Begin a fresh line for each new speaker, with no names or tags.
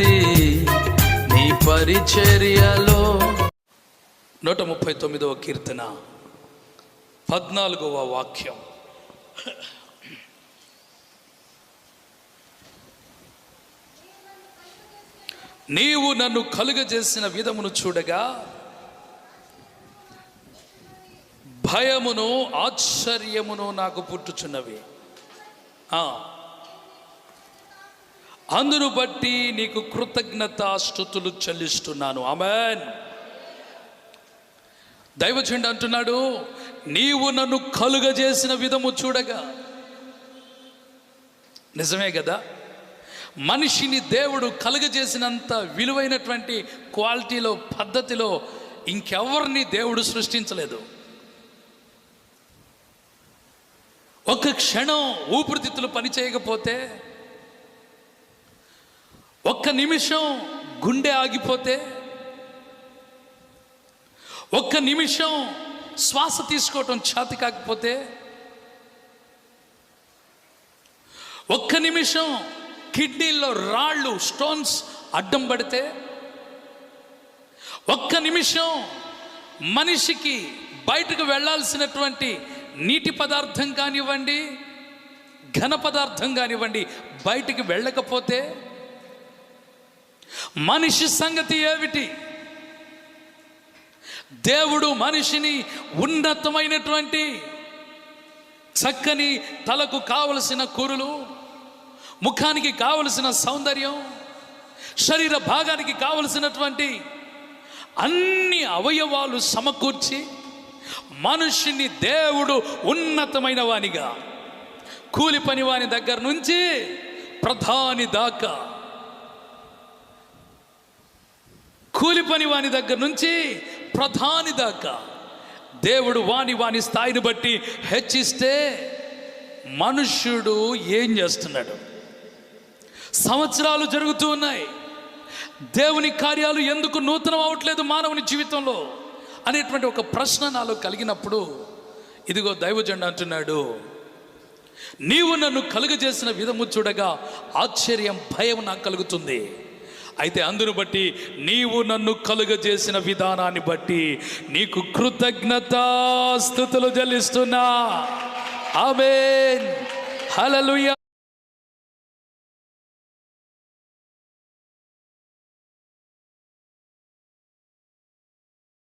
ఆహ్లాదమున్నది నీ పరిచర్యలో నూట ముప్పై తొమ్మిదవ కీర్తన పద్నాలుగవ వాక్యం నీవు నన్ను కలుగజేసిన విధమును చూడగా భయమును ఆశ్చర్యమును నాకు పుట్టుచున్నవి ఆ. అందును బట్టి నీకు కృతజ్ఞత స్థుతులు చెల్లిస్తున్నాను. ఆమెన్. దైవచండి అంటున్నాడు నీవు నన్ను కలుగజేసిన విధము చూడగా. నిజమే కదా? మనిషిని దేవుడు కలుగజేసినంత విలువైనటువంటి క్వాలిటీలో పద్ధతిలో ఇంకెవరిని దేవుడు సృష్టించలేదు. ఒక క్షణం ఊపిరితిత్తులు పని చేయకపోతే ఒక్క నిమిషం గుండె ఆగిపోతే ఒక్క నిమిషం శ్వాస తీసుకోవటం ఛాతి కాకపోతే ఒక్క నిమిషం కిడ్నీల్లో రాళ్ళు స్టోన్స్ అడ్డం పడితే ఒక్క నిమిషం మనిషికి బయటకు వెళ్ళాల్సినటువంటి నీటి పదార్థం కానివ్వండి ఘన పదార్థం కానివ్వండి బయటికి వెళ్ళకపోతే మనిషి సంగతి ఏమిటి? దేవుడు మనిషిని ఉన్నతమైనటువంటి చక్కని తలకు కావలసిన కూరులు ముఖానికి కావలసిన సౌందర్యం శరీర భాగానికి కావలసినటువంటి అన్ని అవయవాలు సమకూర్చి మనుషుని దేవుడు ఉన్నతమైన వానిగా కూలి పని వాని దగ్గర నుంచి ప్రధాని దాకా కూలి పని వాని దగ్గర నుంచి ప్రధాని దాకా. దేవుడు వాని వాని స్థాయిని బట్టి హెచ్చిస్తే మనుష్యుడు ఏం చేస్తున్నాడు? సంవత్సరాలు జరుగుతూ ఉన్నాయి. దేవుని కార్యాలు ఎందుకు నూతనం అవట్లేదు మానవుని జీవితంలో? అనేటువంటి ఒక ప్రశ్న నాలో కలిగినప్పుడు ఇదిగో దైవజండ అంటున్నాడు నీవు నన్ను కలుగజేసిన విధము చూడగా ఆశ్చర్యం భయం నాకు కలుగుతుంది. అయితే అందును బట్టి నీవు నన్ను కలుగజేసిన విధానాన్ని బట్టి నీకు కృతజ్ఞతాస్థుతులు చెల్లిస్తున్నా ఆమెన్. హలలుయ